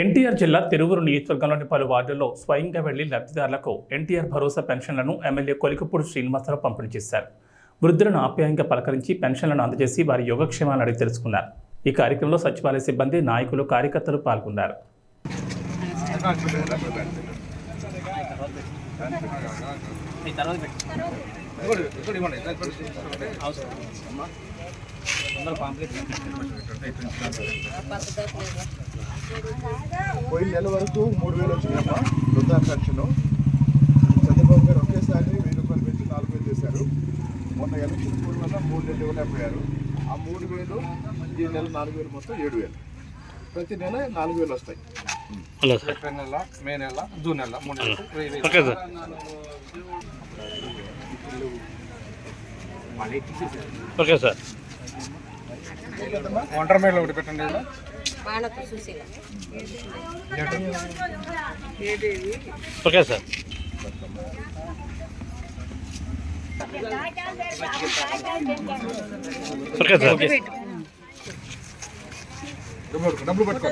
ఎన్టీఆర్ జిల్లా తిరువురు నియోజకవర్గంలోని పలు వార్డుల్లో స్వయంగా వెళ్ళి లబ్ధిదారులకు ఎన్టీఆర్ భరోసా పెన్షన్లను ఎమ్మెల్యే కొలికపూడి శ్రీనివాసరావు పంపిణీ చేశారు. వృద్ధులను ఆప్యాయంగా పలకరించి పెన్షన్లను అందజేసి వారి యోగక్షేమాలను అడిగి తెలుసుకున్నారు. ఈ కార్యక్రమంలో సచివాలయ సిబ్బంది నాయకులు కార్యకర్తలు పాల్గొన్నారు. పోయిన నెల వరకు మూడు వేలు వచ్చినాయమ్మా వృద్ధా పెన్షన్ చంద్రబాబు గారు ఒకేసారి వెయ్యి రూపాయలు పెంచి నాలుగు వేలు చేశారు. మొన్న ఎలక్షన్ వల్ల మూడు నెలలు ఇవ్వలేకపోయారు. ఆ మూడు వేలు ఈ నెల నాలుగు వేలు మొత్తం ఏడు వేలు. ప్రతి నెల నాలుగు వేలు వస్తాయి. ఏప్రిల్ నెల మే నెల జూన్ నెల మూడు నెలలు. Okay sir. Okay sir. ఒంటరి మేడలు ఒకటి పెట్టండి. మానకు Susheela. Okay sir. Okay sir. డబ్బులు పట్టుకో.